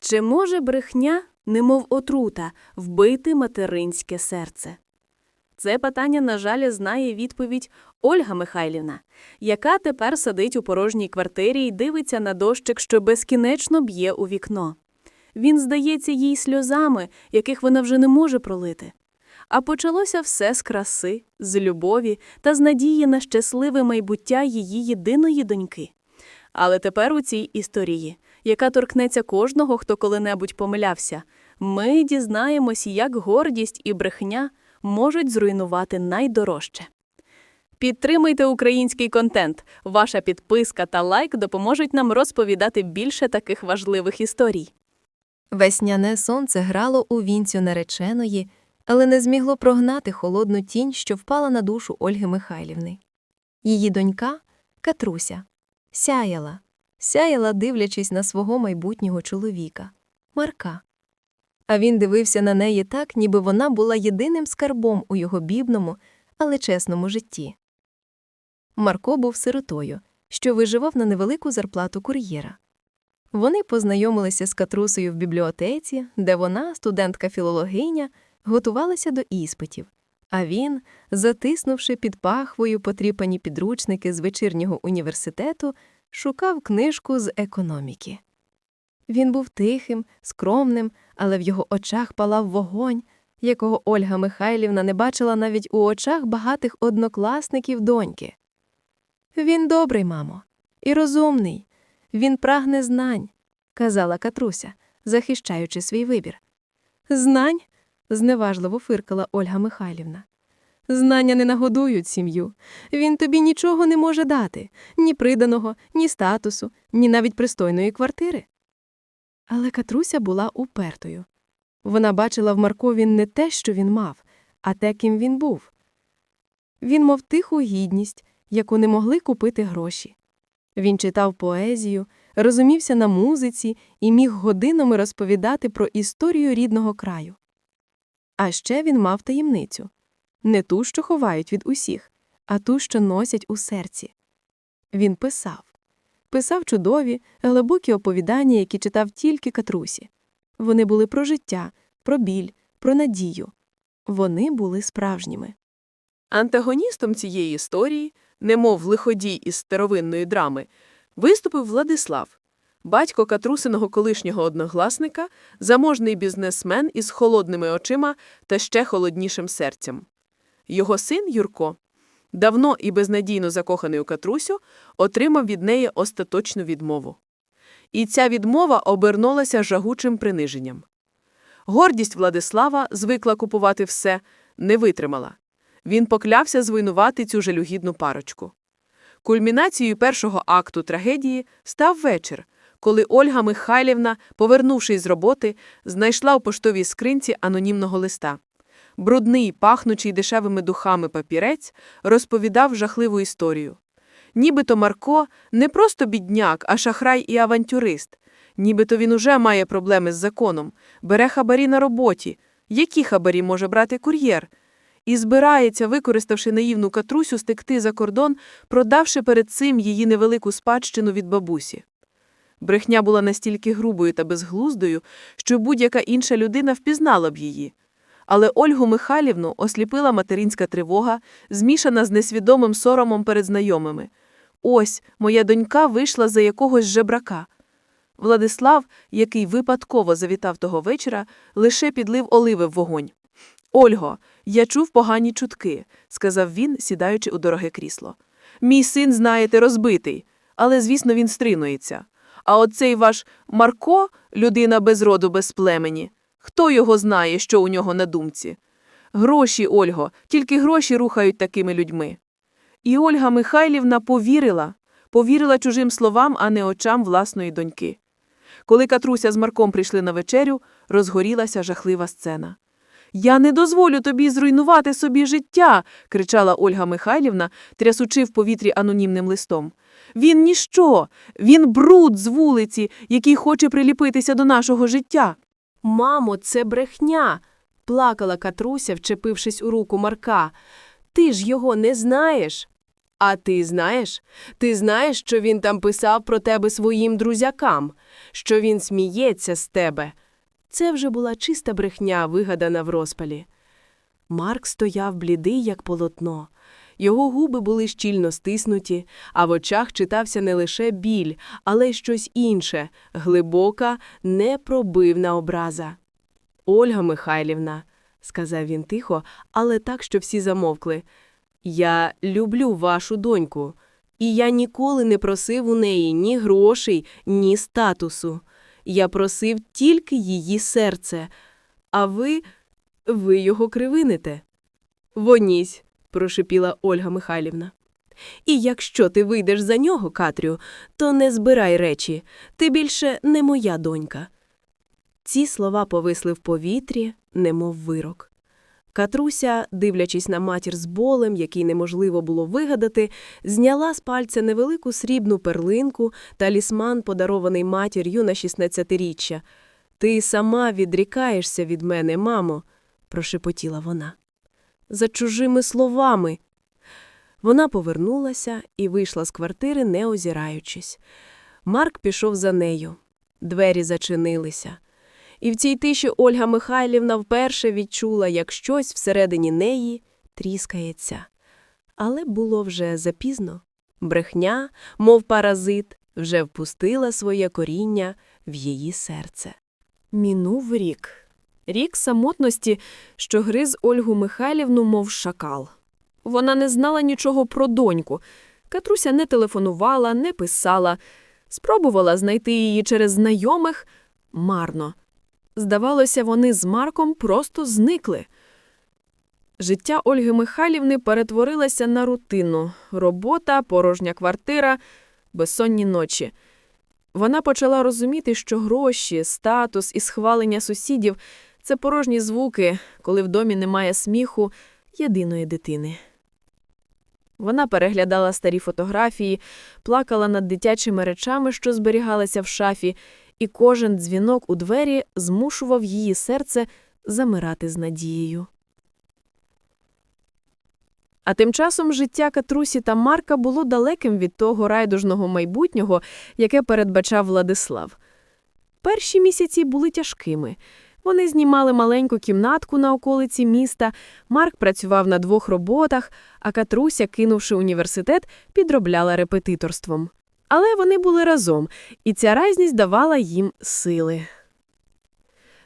Чи може брехня, немов отрута, вбити материнське серце? Це питання, на жаль, знає відповідь Ольга Михайлівна, яка тепер сидить у порожній квартирі і дивиться на дощик, що безкінечно б'є у вікно. Він здається їй сльозами, яких вона вже не може пролити. А почалося все з краси, з любові та з надії на щасливе майбуття її єдиної доньки. Але тепер у цій історії, яка торкнеться кожного, хто коли-небудь помилявся, ми дізнаємось, як гордість і брехня можуть зруйнувати найдорожче. Підтримуйте український контент. Ваша підписка та лайк допоможуть нам розповідати більше таких важливих історій. Весняне сонце грало у вінцю нареченої, але не змігло прогнати холодну тінь, що впала на душу Ольги Михайлівни. Її донька, Катруся, сяяла, сяяла, дивлячись на свого майбутнього чоловіка, Марка. А він дивився на неї так, ніби вона була єдиним скарбом у його бідному, але чесному житті. Марко був сиротою, що виживав на невелику зарплату кур'єра. Вони познайомилися з Катрусею в бібліотеці, де вона, студентка-філологиня, готувалася до іспитів, а він, затиснувши під пахвою потріпані підручники з вечірнього університету, шукав книжку з економіки. Він був тихим, скромним, але в його очах палав вогонь, якого Ольга Михайлівна не бачила навіть у очах багатих однокласників доньки. Він добрий, мамо, і розумний. Він прагне знань, казала Катруся, захищаючи свій вибір. Знань? зневажливо фиркала Ольга Михайлівна. Знання не нагодують сім'ю. Він тобі нічого не може дати ні приданого, ні статусу, ні навіть пристойної квартири. Але Катруся була упертою. Вона бачила в Маркові не те, що він мав, а те, ким він був. Він мав тиху гідність, яку не могли купити гроші. Він читав поезію, розумівся на музиці і міг годинами розповідати про історію рідного краю. А ще він мав таємницю не ту, що ховають від усіх, а ту, що носять у серці. Він писав писав чудові, глибокі оповідання, які читав тільки Катрусі. Вони були про життя, про біль, про надію. Вони були справжніми. Антагоністом цієї історії, немов лиходій із старовинної драми, виступив Владислав, батько Катрусиного колишнього одногласника, заможний бізнесмен із холодними очима та ще холоднішим серцем. Його син Юрко, давно і безнадійно закоханий у Катрусю, отримав від неї остаточну відмову. І ця відмова обернулася жагучим приниженням. Гордість Владислава, звикла купувати все, не витримала. Він поклявся звинувати цю жалюгідну парочку. Кульмінацією першого акту трагедії став вечір, коли Ольга Михайлівна, повернувшись з роботи, знайшла у поштовій скринці анонімного листа. Брудний, пахнучий дешевими духами папірець розповідав жахливу історію. Нібито Марко не просто бідняк, а шахрай і авантюрист. Нібито він уже має проблеми з законом, бере хабарі на роботі. Які хабарі може брати кур'єр? І збирається, використавши наївну катрусю, стекти за кордон, продавши перед цим її невелику спадщину від бабусі. Брехня була настільки грубою та безглуздою, що будь-яка інша людина впізнала б її. Але Ольгу Михайлівну осліпила материнська тривога, змішана з несвідомим соромом перед знайомими. Ось моя донька вийшла за якогось жебрака. Владислав, який випадково завітав того вечора, лише підлив оливи в вогонь. Ольго, я чув погані чутки, сказав він, сідаючи у дороге крісло. Мій син, знаєте, розбитий, але, звісно, він стринується. А оцей ваш Марко, людина без роду, без племені. Хто його знає, що у нього на думці? Гроші, Ольго, тільки гроші рухають такими людьми. І Ольга Михайлівна повірила, повірила чужим словам, а не очам власної доньки. Коли Катруся з Марком прийшли на вечерю, розгорілася жахлива сцена. Я не дозволю тобі зруйнувати собі життя, кричала Ольга Михайлівна, трясучи в повітрі анонімним листом. Він ніщо, він бруд з вулиці, який хоче приліпитися до нашого життя. Мамо, це брехня, плакала Катруся, вчепившись у руку Марка. Ти ж його не знаєш. А ти знаєш? Ти знаєш, що він там писав про тебе своїм друзякам, що він сміється з тебе. Це вже була чиста брехня, вигадана в розпалі. Марк стояв блідий, як полотно. Його губи були щільно стиснуті, а в очах читався не лише біль, але й щось інше, глибока, непробивна образа. Ольга Михайлівна, сказав він тихо, але так, що всі замовкли. Я люблю вашу доньку, і я ніколи не просив у неї ні грошей, ні статусу. Я просив тільки її серце, а ви, ви його кривините. Вонізь, прошепіла Ольга Михайлівна. І якщо ти вийдеш за нього, Катрю, то не збирай речі, ти більше не моя донька. Ці слова повисли в повітрі, немов вирок. Катруся, дивлячись на матір з болем, який неможливо було вигадати, зняла з пальця невелику срібну перлинку, талісман, подарований матір'ю на 16-річчя. Ти сама відрікаєшся від мене, мамо, прошепотіла вона. За чужими словами. Вона повернулася і вийшла з квартири, не озираючись. Марк пішов за нею. Двері зачинилися. І в цій тиші Ольга Михайлівна вперше відчула, як щось всередині неї тріскається. Але було вже запізно. Брехня, мов паразит, вже впустила своє коріння в її серце. Мінув рік. Рік самотності, що гриз Ольгу Михайлівну, мов шакал. Вона не знала нічого про доньку. Катруся не телефонувала, не писала. Спробувала знайти її через знайомих марно. Здавалося, вони з Марком просто зникли. Життя Ольги Михайлівни перетворилося на рутину робота, порожня квартира, безсонні ночі. Вона почала розуміти, що гроші, статус і схвалення сусідів це порожні звуки, коли в домі немає сміху єдиної дитини. Вона переглядала старі фотографії, плакала над дитячими речами, що зберігалися в шафі, і кожен дзвінок у двері змушував її серце замирати з надією. А тим часом життя Катрусі та Марка було далеким від того райдужного майбутнього, яке передбачав Владислав. Перші місяці були тяжкими. Вони знімали маленьку кімнатку на околиці міста, Марк працював на двох роботах, а Катруся, кинувши університет, підробляла репетиторством. Але вони були разом, і ця разність давала їм сили.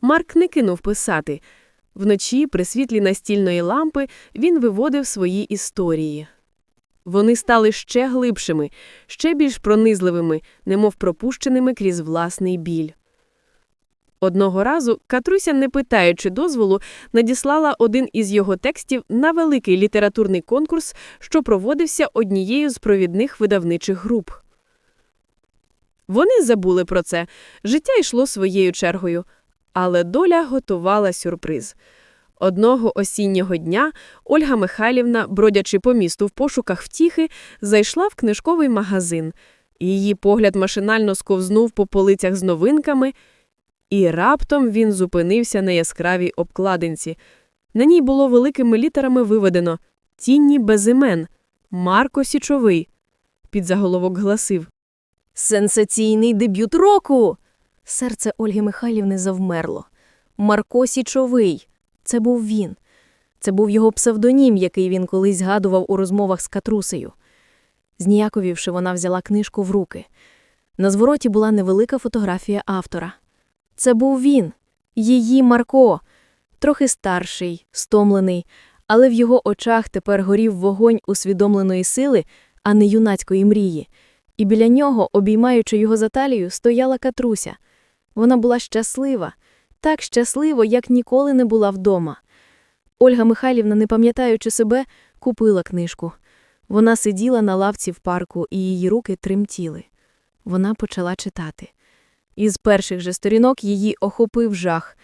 Марк не кинув писати. Вночі, при світлі настільної лампи, він виводив свої історії. Вони стали ще глибшими, ще більш пронизливими, немов пропущеними крізь власний біль. Одного разу Катруся, не питаючи дозволу, надіслала один із його текстів на великий літературний конкурс, що проводився однією з провідних видавничих груп. Вони забули про це, життя йшло своєю чергою, але доля готувала сюрприз. Одного осіннього дня Ольга Михайлівна, бродячи по місту в пошуках втіхи, зайшла в книжковий магазин. Її погляд машинально сковзнув по полицях з новинками, і раптом він зупинився на яскравій обкладинці. На ній було великими літерами виведено «Тінні без імен. Марко Січовий». Підзаголовок гласив Сенсаційний дебют року. Серце Ольги Михайлівни завмерло. Марко Січовий. Це був він. Це був його псевдонім, який він колись згадував у розмовах з Катрусею. Зніяковівши, вона взяла книжку в руки. На звороті була невелика фотографія автора. Це був він, її Марко, трохи старший, стомлений, але в його очах тепер горів вогонь усвідомленої сили, а не юнацької мрії. І біля нього, обіймаючи його за талію, стояла Катруся. Вона була щаслива, так щаслива, як ніколи не була вдома. Ольга Михайлівна, не пам'ятаючи себе, купила книжку. Вона сиділа на лавці в парку, і її руки тремтіли. Вона почала читати. Із перших же сторінок її охопив жах.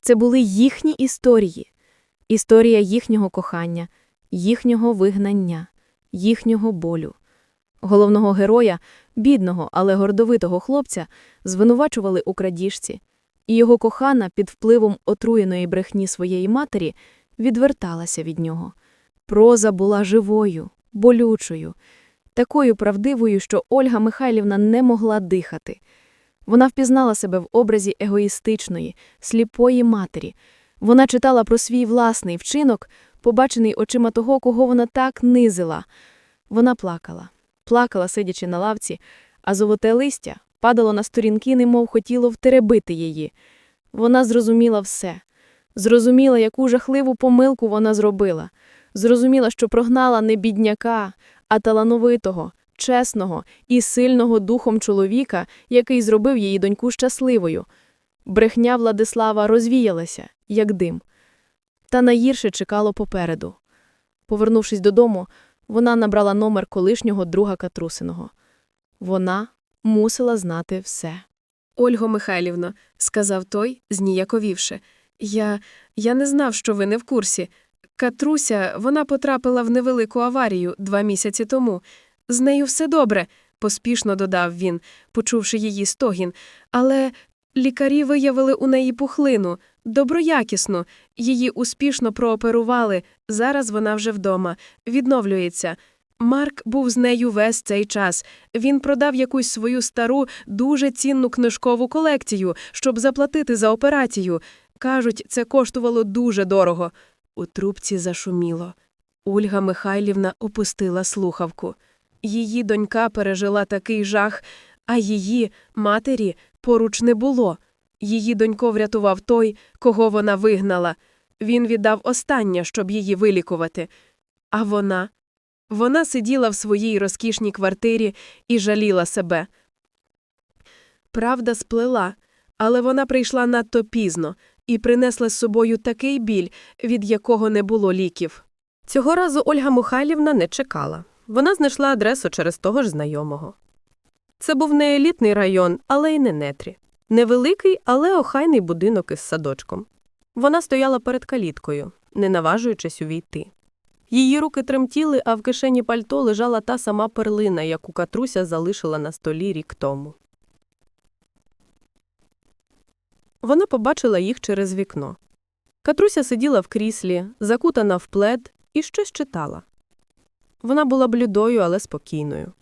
Це були їхні історії. Історія їхнього кохання, їхнього вигнання, їхнього болю. Головного героя, бідного, але гордовитого хлопця, звинувачували у крадіжці, і його кохана під впливом отруєної брехні своєї матері відверталася від нього. Проза була живою, болючою, такою правдивою, що Ольга Михайлівна не могла дихати. Вона впізнала себе в образі егоїстичної, сліпої матері. Вона читала про свій власний вчинок, побачений очима того, кого вона так низила. Вона плакала, плакала, сидячи на лавці, а золоте листя падало на сторінки, немов хотіло втеребити її. Вона зрозуміла все. Зрозуміла, яку жахливу помилку вона зробила. Зрозуміла, що прогнала не бідняка, а талановитого, чесного і сильного духом чоловіка, який зробив її доньку щасливою. Брехня Владислава розвіялася, як дим. Та найгірше чекало попереду. Повернувшись додому, вона набрала номер колишнього друга Катрусиного. Вона мусила знати все. Ольго Михайлівно, сказав той, зніяковівши, я, я не знав, що ви не в курсі. Катруся, вона потрапила в невелику аварію два місяці тому. З нею все добре, поспішно додав він, почувши її стогін. Але лікарі виявили у неї пухлину, доброякісну. Її успішно прооперували. Зараз вона вже вдома, відновлюється. Марк був з нею весь цей час. Він продав якусь свою стару, дуже цінну книжкову колекцію, щоб заплатити за операцію. Кажуть, це коштувало дуже дорого. У трубці зашуміло. Ольга Михайлівна опустила слухавку. Її донька пережила такий жах, а її, матері, поруч не було. Її донько врятував той, кого вона вигнала. Він віддав останнє, щоб її вилікувати. А вона? Вона сиділа в своїй розкішній квартирі і жаліла себе. Правда сплела, але вона прийшла надто пізно і принесла з собою такий біль, від якого не було ліків. Цього разу Ольга Михайлівна не чекала. Вона знайшла адресу через того ж знайомого. Це був не елітний район, але й не нетрі. Невеликий, але охайний будинок із садочком. Вона стояла перед каліткою, не наважуючись увійти. Її руки тремтіли, а в кишені пальто лежала та сама перлина, яку Катруся залишила на столі рік тому. Вона побачила їх через вікно. Катруся сиділа в кріслі, закутана в плед, і щось читала. Вона була блідою, але спокійною.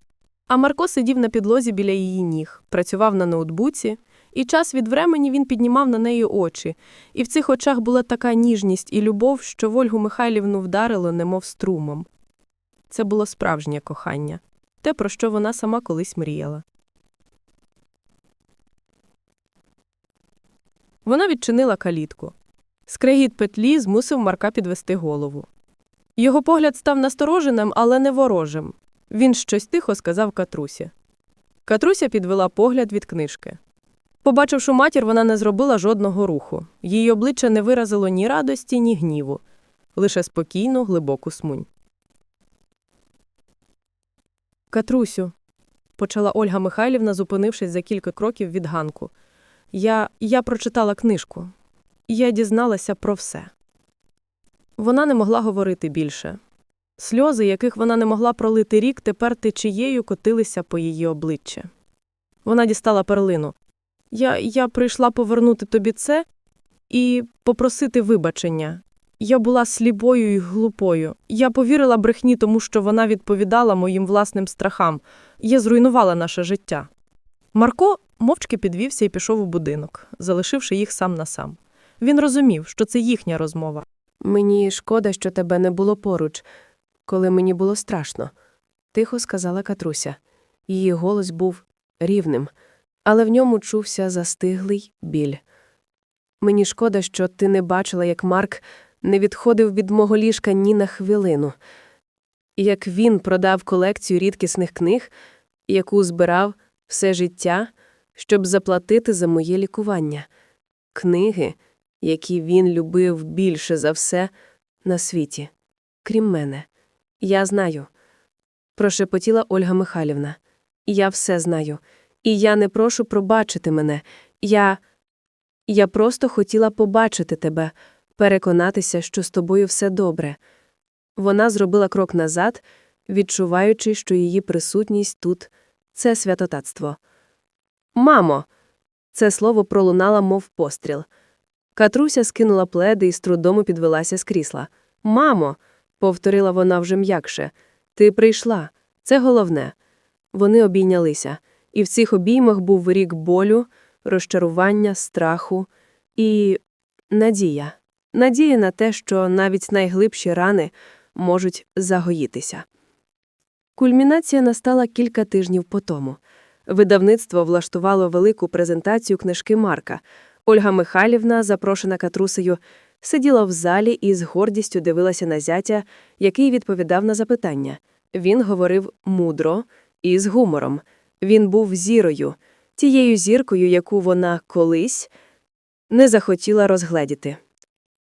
А Марко сидів на підлозі біля її ніг, працював на ноутбуці, і час від времені він піднімав на неї очі, і в цих очах була така ніжність і любов, що Вольгу Михайлівну вдарило, немов струмом. Це було справжнє кохання, те, про що вона сама колись мріяла. Вона відчинила калітку. Скрегіт петлі змусив Марка підвести голову. Його погляд став настороженим, але не ворожим. Він щось тихо сказав Катрусі. Катруся підвела погляд від книжки. Побачивши матір, вона не зробила жодного руху. Її обличчя не виразило ні радості, ні гніву, лише спокійну, глибоку смунь. Катрусю, почала Ольга Михайлівна, зупинившись за кілька кроків від ганку. Я, я прочитала книжку. Я дізналася про все. Вона не могла говорити більше. Сльози, яких вона не могла пролити рік, тепер течією котилися по її обличчя. Вона дістала перлину. Я, я прийшла повернути тобі це і попросити вибачення. Я була сліпою і глупою. Я повірила брехні, тому що вона відповідала моїм власним страхам. Я зруйнувала наше життя. Марко мовчки підвівся і пішов у будинок, залишивши їх сам на сам. Він розумів, що це їхня розмова. Мені шкода, що тебе не було поруч, коли мені було страшно, тихо сказала Катруся. Її голос був рівним, але в ньому чувся застиглий біль. Мені шкода, що ти не бачила, як Марк не відходив від мого ліжка ні на хвилину, як він продав колекцію рідкісних книг, яку збирав все життя, щоб заплатити за моє лікування. Книги, які він любив більше за все на світі, крім мене. Я знаю, прошепотіла Ольга Михайлівна. Я все знаю, і я не прошу пробачити мене. Я. Я просто хотіла побачити тебе, переконатися, що з тобою все добре. Вона зробила крок назад, відчуваючи, що її присутність тут це святотатство. Мамо. Це слово пролунало, мов постріл. Катруся скинула пледи і з трудом підвелася з крісла. Мамо, повторила вона вже м'якше. Ти прийшла. Це головне. Вони обійнялися, і в цих обіймах був рік болю, розчарування, страху і надія. Надія на те, що навіть найглибші рани можуть загоїтися. Кульмінація настала кілька тижнів по тому. Видавництво влаштувало велику презентацію книжки Марка. Ольга Михайлівна, запрошена Катрусею, сиділа в залі і з гордістю дивилася на зятя, який відповідав на запитання. Він говорив мудро і з гумором. Він був зірою, тією зіркою, яку вона колись не захотіла розгледіти.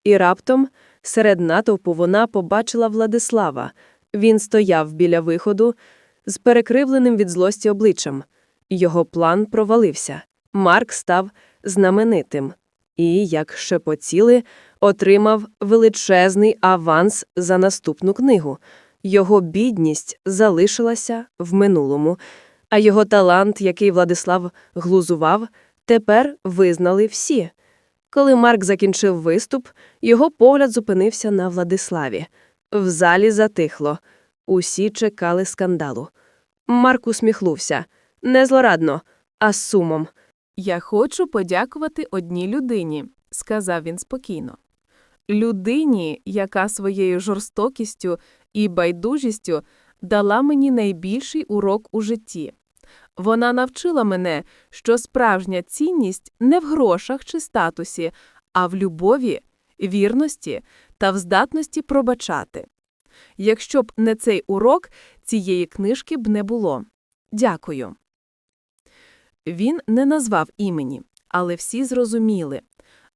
І раптом серед натовпу вона побачила Владислава. Він стояв біля виходу з перекривленим від злості обличчям. Його план провалився. Марк став знаменитим і, як шепотіли, отримав величезний аванс за наступну книгу. Його бідність залишилася в минулому, а його талант, який Владислав глузував, тепер визнали всі. Коли Марк закінчив виступ, його погляд зупинився на Владиславі. В залі затихло. Усі чекали скандалу. Марк усміхнувся. Не злорадно, а з сумом. Я хочу подякувати одній людині, сказав він спокійно. Людині, яка своєю жорстокістю і байдужістю дала мені найбільший урок у житті. Вона навчила мене, що справжня цінність не в грошах чи статусі, а в любові, вірності та в здатності пробачати. Якщо б не цей урок, цієї книжки б не було. Дякую. Він не назвав імені, але всі зрозуміли.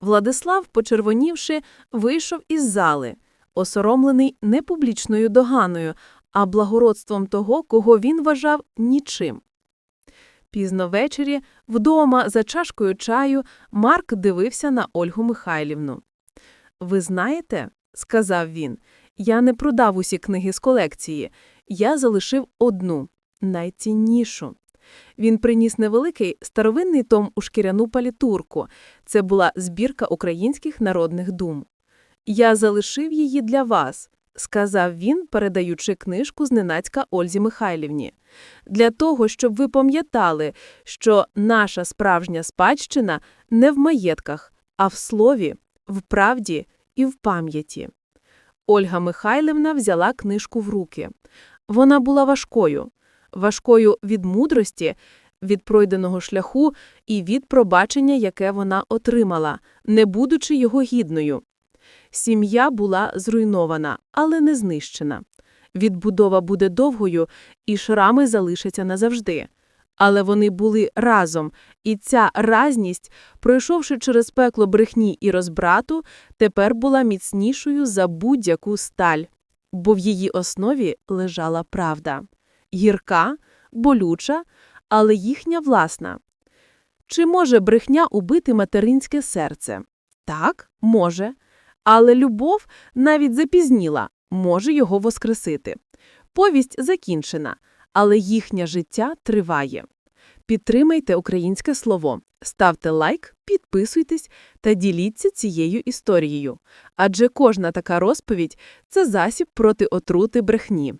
Владислав, почервонівши, вийшов із зали, осоромлений не публічною доганою, а благородством того, кого він вважав нічим. Пізно ввечері, вдома, за чашкою чаю, Марк дивився на Ольгу Михайлівну. Ви знаєте, сказав він, я не продав усі книги з колекції, я залишив одну, найціннішу. Він приніс невеликий старовинний том у шкіряну палітурку. Це була збірка українських народних дум. Я залишив її для вас, сказав він, передаючи книжку зненацька Ользі Михайлівні. Для того, щоб ви пам'ятали, що наша справжня спадщина не в маєтках, а в слові, в правді і в пам'яті. Ольга Михайлівна взяла книжку в руки. Вона була важкою важкою від мудрості, від пройденого шляху і від пробачення, яке вона отримала, не будучи його гідною. Сім'я була зруйнована, але не знищена. Відбудова буде довгою, і шрами залишаться назавжди. Але вони були разом, і ця разність, пройшовши через пекло брехні і розбрату, тепер була міцнішою за будь-яку сталь, бо в її основі лежала правда гірка, болюча, але їхня власна. Чи може брехня убити материнське серце? Так, може. Але любов навіть запізніла, може його воскресити. Повість закінчена, але їхнє життя триває. Підтримайте українське слово, ставте лайк, підписуйтесь та діліться цією історією. Адже кожна така розповідь це засіб проти отрути брехні.